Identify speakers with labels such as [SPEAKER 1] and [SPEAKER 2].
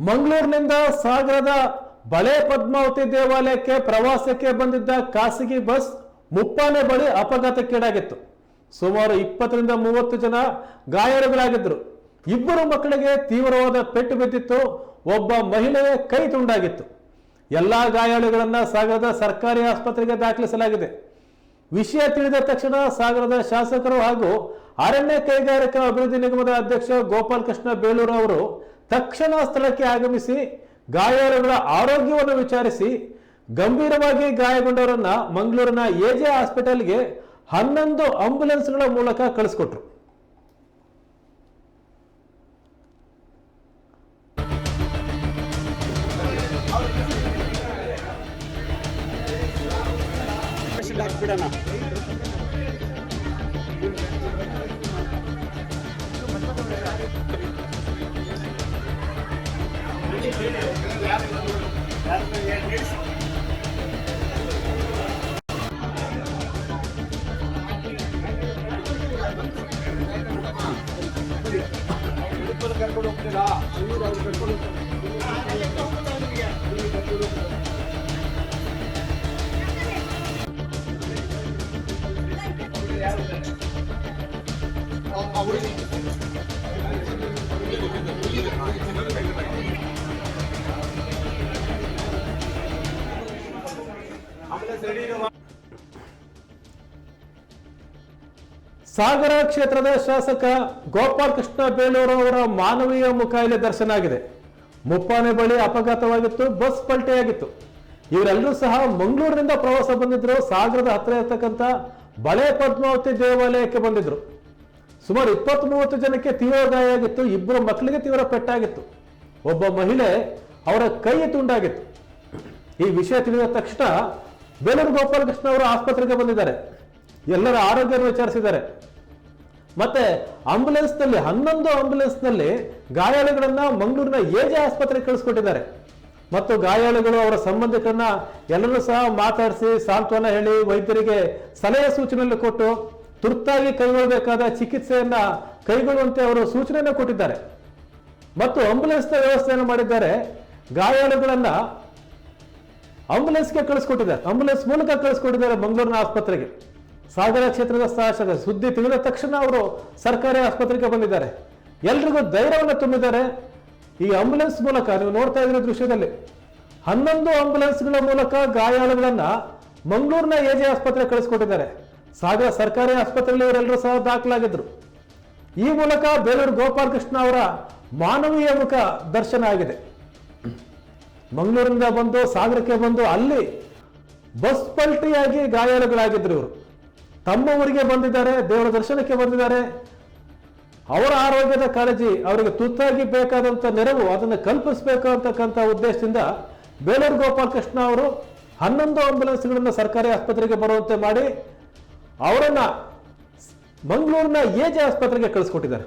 [SPEAKER 1] ಮಂಗಳೂರಿನಿಂದ ಸಾಗರದ ಬಳೆ ಪದ್ಮಾವತಿ ದೇವಾಲಯಕ್ಕೆ ಪ್ರವಾಸಕ್ಕೆ ಬಂದಿದ್ದ ಖಾಸಗಿ ಬಸ್ ಮುಪ್ಪಾನೆ ಬಳಿ ಅಪಘಾತಕ್ಕೀಡಾಗಿತ್ತು. ಸುಮಾರು ಇಪ್ಪತ್ತರಿಂದ ಮೂವತ್ತು ಜನ ಗಾಯಾಳುಗಳಾಗಿದ್ದರು. ಇಬ್ಬರು ಮಕ್ಕಳಿಗೆ ತೀವ್ರವಾದ ಪೆಟ್ಟು ಬಿದ್ದಿತ್ತು. ಒಬ್ಬ ಮಹಿಳೆಯ ಕೈ ತುಂಡಾಗಿತ್ತು. ಎಲ್ಲಾ ಗಾಯಾಳುಗಳನ್ನ ಸಾಗರದ ಸರ್ಕಾರಿ ಆಸ್ಪತ್ರೆಗೆ ದಾಖಲಿಸಲಾಗಿದೆ. ವಿಷಯ ತಿಳಿದ ತಕ್ಷಣ ಸಾಗರದ ಶಾಸಕರು ಹಾಗೂ ಅರಣ್ಯ ಕೈಗಾರಿಕಾ ಅಭಿವೃದ್ಧಿ ನಿಗಮದ ಅಧ್ಯಕ್ಷ ಗೋಪಾಲಕೃಷ್ಣ ಬೇಳೂರು ಅವರು ತಕ್ಷಣ ಸ್ಥಳಕ್ಕೆ ಆಗಮಿಸಿ ಗಾಯಾಳುಗಳ ಆರೋಗ್ಯವನ್ನು ವಿಚಾರಿಸಿ ಗಂಭೀರವಾಗಿ ಗಾಯಗೊಂಡವರನ್ನ ಮಂಗಳೂರಿನ ಎಜೆ ಹಾಸ್ಪಿಟಲ್ಗೆ ಹನ್ನೊಂದು ಆಂಬ್ಯುಲೆನ್ಸ್ಗಳ ಮೂಲಕ ಕಳಿಸ್ಕೊಟ್ರು.
[SPEAKER 2] ಪೇಷಂಟ್ ಕರ್ಕೊಂಡು ಹೋಗ್ತೀರಾ ನೀವು ಅವ್ರು ಕರ್ಕೊಂಡು
[SPEAKER 1] ಸಾಗರ ಕ್ಷೇತ್ರದ ಶಾಸಕ ಗೋಪಾಲ್ ಕೃಷ್ಣ ಬೇಲೂರು ಅವರ ಮಾನವೀಯ ಮುಖ ಇಲ್ಲಿ ದರ್ಶನ ಆಗಿದೆ. ಮುಪ್ಪಾನೆ ಬಳಿ ಅಪಘಾತವಾಗಿತ್ತು, ಬಸ್ ಪಲ್ಟೆಯಾಗಿತ್ತು. ಇವರೆಲ್ಲರೂ ಸಹ ಮಂಗಳೂರಿನಿಂದ ಪ್ರವಾಸ ಬಂದಿದ್ರು, ಸಾಗರದ ಹತ್ತಿರ ಇರತಕ್ಕಂಥ ಬಳೆ ಪದ್ಮಾವತಿ ದೇವಾಲಯಕ್ಕೆ ಬಂದಿದ್ರು. ಸುಮಾರು ಇಪ್ಪತ್ತ್ ಮೂವತ್ತು ಜನಕ್ಕೆ ತೀವ್ರ ಗಾಯ ಆಗಿತ್ತು, ಇಬ್ಬರು ಮಕ್ಕಳಿಗೆ ತೀವ್ರ ಪೆಟ್ಟಾಗಿತ್ತು. ಒಬ್ಬ ಮಹಿಳೆ ಅವರ ಕೈ ತುಂಡಾಗಿತ್ತು. ಈ ವಿಷಯ ತಿಳಿದ ತಕ್ಷಣ ಬೇಲೂರು ಗೋಪಾಲಕೃಷ್ಣ ಅವರು ಆಸ್ಪತ್ರೆಗೆ ಬಂದಿದ್ದಾರೆ. ಎಲ್ಲರ ಆರೋಗ್ಯ ವಿಚಾರಿಸಿದ್ದಾರೆ. ಮತ್ತೆ ಆಂಬುಲೆನ್ಸ್ನಲ್ಲಿ ಹನ್ನೊಂದು ಆಂಬುಲೆನ್ಸ್ನಲ್ಲಿ ನಲ್ಲಿ ಗಾಯಾಳುಗಳನ್ನ ಮಂಗಳೂರಿನ ಎಜೆ ಆಸ್ಪತ್ರೆಗೆ ಕಳಿಸ್ಕೊಟ್ಟಿದ್ದಾರೆ. ಮತ್ತು ಗಾಯಾಳುಗಳು ಅವರ ಸಂಬಂಧಿಕರನ್ನ ಎಲ್ಲರೂ ಸಹ ಮಾತಾಡಿಸಿ, ಸಾಂತ್ವನ ಹೇಳಿ ವೈದ್ಯರಿಗೆ ಸಲಹೆ ಸೂಚನೆಯನ್ನು ಕೊಟ್ಟು ತುರ್ತಾಗಿ ಕೈಗೊಳ್ಳಬೇಕಾದ ಚಿಕಿತ್ಸೆಯನ್ನ ಕೈಗೊಳ್ಳುವಂತೆ ಅವರು ಸೂಚನೆಯನ್ನು ಕೊಟ್ಟಿದ್ದಾರೆ. ಮತ್ತು ಆಂಬುಲೆನ್ಸ್ನ ವ್ಯವಸ್ಥೆಯನ್ನು ಮಾಡಿದ್ದಾರೆ. ಗಾಯಾಳುಗಳನ್ನ ಆಂಬುಲೆನ್ಸ್ಗೆ ಕಳಿಸ್ಕೊಟ್ಟಿದ್ದಾರೆ. ಆಂಬುಲೆನ್ಸ್ ಮೂಲಕ ಕಳಿಸ್ಕೊಟ್ಟಿದ್ದಾರೆ ಮಂಗಳೂರಿನ ಆಸ್ಪತ್ರೆಗೆ. ಸಾಗರ ಕ್ಷೇತ್ರದ ಶಾಸಕ ಸುದ್ದಿ ತಿಳಿದ ತಕ್ಷಣ ಅವರು ಸರ್ಕಾರಿ ಆಸ್ಪತ್ರೆಗೆ ಬಂದಿದ್ದಾರೆ. ಎಲ್ರಿಗೂ ಧೈರ್ಯವನ್ನು ತುಂಬಿದ್ದಾರೆ. ಈ ಆಂಬುಲೆನ್ಸ್ ಮೂಲಕ ನೀವು ನೋಡ್ತಾ ಇದ್ರ ದೃಶ್ಯದಲ್ಲಿ ಹನ್ನೊಂದು ಆಂಬುಲೆನ್ಸ್ಗಳ ಮೂಲಕ ಗಾಯಾಳುಗಳನ್ನ ಮಂಗಳೂರಿನ ಜೆ ಆಸ್ಪತ್ರೆ ಕಳಿಸ್ಕೊಟ್ಟಿದ್ದಾರೆ. ಸಾಗರ ಸರ್ಕಾರಿ ಆಸ್ಪತ್ರೆಯಲ್ಲಿ ಇವರೆಲ್ಲರೂ ಸಹ ದಾಖಲಾಗಿದ್ರು. ಈ ಮೂಲಕ ಬೇಲೂರು ಗೋಪಾಲಕೃಷ್ಣ ಅವರ ಮಾನವೀಯ ಮುಖ ದರ್ಶನ ಆಗಿದೆ. ಮಂಗಳೂರಿಂದ ಬಂದು ಸಾಗರಕ್ಕೆ ಬಂದು ಅಲ್ಲಿ ಬಸ್ ಪಲ್ಟಿಯಾಗಿ ಗಾಯಾಳುಗಳಾಗಿದ್ರು ಇವರು. ತಮ್ಮ ಊರಿಗೆ ಬಂದಿದ್ದಾರೆ, ದೇವರ ದರ್ಶನಕ್ಕೆ ಬಂದಿದ್ದಾರೆ. ಅವರ ಆರೋಗ್ಯದ ಕಾಳಜಿ, ಅವರಿಗೆ ತುರ್ತಾಗಿ ಬೇಕಾದಂಥ ನೆರವು, ಅದನ್ನು ಕಲ್ಪಿಸಬೇಕು ಅಂತಕ್ಕಂಥ ಉದ್ದೇಶದಿಂದ ಬೇಲೂರು ಗೋಪಾಲಕೃಷ್ಣ ಅವರು ಹನ್ನೊಂದು ಆಂಬುಲೆನ್ಸ್ಗಳನ್ನು ಸರ್ಕಾರಿ ಆಸ್ಪತ್ರೆಗೆ ಬರುವಂತೆ ಮಾಡಿ ಅವರನ್ನು ಮಂಗಳೂರಿನ ಎಜೆ ಆಸ್ಪತ್ರೆಗೆ ಕಳಿಸ್ಕೊಟ್ಟಿದ್ದಾರೆ.